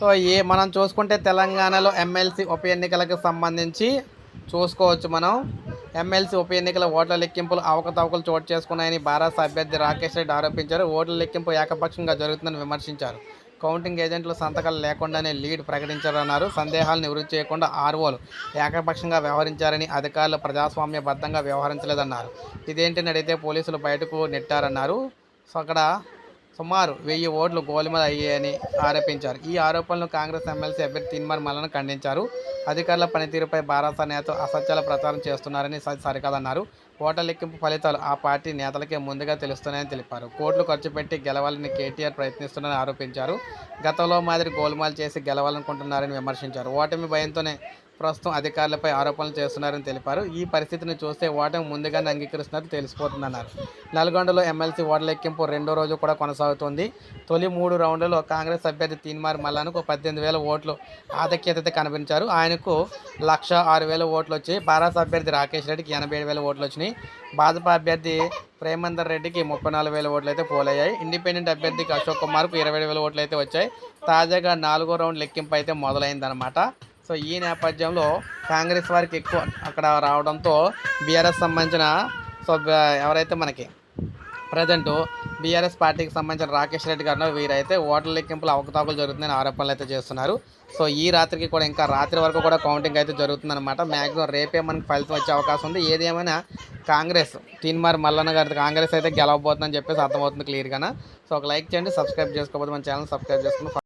So ఏ మనం చూసుకుంటే తెలంగాణలో ఎమ్మెల్సీ ఉప ఎన్నికలకు సంబంధించి చూసుకోవచ్చు మనం. ఎమ్మెల్సీ ఉప ఎన్నికల ఓట్ల లెక్కింపులు అవకతవకలు చోటు చేసుకున్నాయని భారత అభ్యర్థి రాకేష్ రెడ్డి ఆరోపించారు. ఓట్ల లెక్కింపు ఏకపక్షంగా జరుగుతుందని విమర్శించారు. కౌంటింగ్ ఏజెంట్లు సంతకాలు లేకుండానే లీడ్ ప్రకటించారన్నారు. సందేహాలు నివృత్తి చేయకుండా ఆర్ఓలు ఏకపక్షంగా వ్యవహరించారని అధికారులు ప్రజాస్వామ్యబద్ధంగా వ్యవహరించలేదన్నారు. ఇదేంటని అడిగితే పోలీసులు బయటకు నెట్టారన్నారు. సో అక్కడ సుమారు వెయ్యి ఓట్లు గోలిమల అయ్యాయని ఆరోపించారు. ఈ ఆరోపణలు కాంగ్రెస్ ఎమ్మెల్సీ అభ్యర్థి తిన్మర్ మల్లన ఖండించారు. అధికారుల పనితీరుపై భారత నేత అసత్యాల ప్రచారం చేస్తున్నారని సరికాదన్నారు. ఓట్ల లెక్కింపు ఫలితాలు ఆ పార్టీ నేతలకే ముందుగా తెలుస్తున్నాయని తెలిపారు. కోట్లు ఖర్చు పెట్టి గెలవాలని కేటీఆర్ ప్రయత్నిస్తున్నారని ఆరోపించారు. గతంలో మాదిరి గోల్మాల్ చేసి గెలవాలనుకుంటున్నారని విమర్శించారు. ఓటమి భయంతోనే ప్రస్తుతం అధికారులపై ఆరోపణలు చేస్తున్నారని తెలిపారు. ఈ పరిస్థితిని చూస్తే ఓటమి ముందుగానే అంగీకరిస్తున్నట్టు తెలిసిపోతుందన్నారు. నల్గొండలో ఎమ్మెల్సీ ఓట్ల లెక్కింపు రెండో రోజు కూడా కొనసాగుతుంది. తొలి మూడు రౌండ్లలో కాంగ్రెస్ అభ్యర్థి తీన్మార్ మల్లానుకు పద్దెనిమిది వేల ఓట్లు ఆధిక్యత కనిపించారు. ఆయనకు లక్ష ఆరు వేల ఓట్లు వచ్చాయి. భారత అభ్యర్థి రాకేష్ రెడ్డికి ఎనభై ఏడు వేల ఓట్లు వచ్చినాయి. భాజపా అభ్యర్థి ప్రేమందర్ రెడ్డికి ముప్పై నాలుగు వేల ఓట్లు అయితే పోలయ్యాయి. ఇండిపెండెంట్ అభ్యర్థికి అశోక్ కుమార్కు ఇరవై వేల ఓట్లు అయితే వచ్చాయి. తాజాగా నాలుగో రౌండ్ లెక్కింపు అయితే మొదలైందనమాట సో ఈ నేపథ్యంలో కాంగ్రెస్ వారికి ఎక్కువ అక్కడ రావడంతో బీఆర్ఎస్ సంబంధించిన సో ఎవరైతే మనకి ప్రజెంట్ బీఆర్ఎస్ పార్టీకి సంబంధించిన రాకేష్ రెడ్డి గారు వీరైతే ఓట్ల లెక్కింపులు అవకతవకలు జరుగుతుందని ఆరోపణలు అయితే చేస్తున్నారు. సో ఈ రాత్రికి కూడా ఇంకా రాత్రి వరకు కూడా కౌంటింగ్ అయితే జరుగుతుందన్నమాట. మ్యాక్సిమం రేపే మనకి ఫలితం వచ్చే అవకాశం ఉంది. ఏదేమైనా కాంగ్రెస్ తీన్మార్ మల్లన్న గారి కాంగ్రెస్ అయితే గెలవబోతుందని చెప్పేసి అర్థమవుతుంది క్లియర్గా సో ఒక లైక్ చేయండి సబ్స్క్రైబ్ చేసుకోకపోతే మన ఛానల్ సబ్స్క్రైబ్ చేసుకుని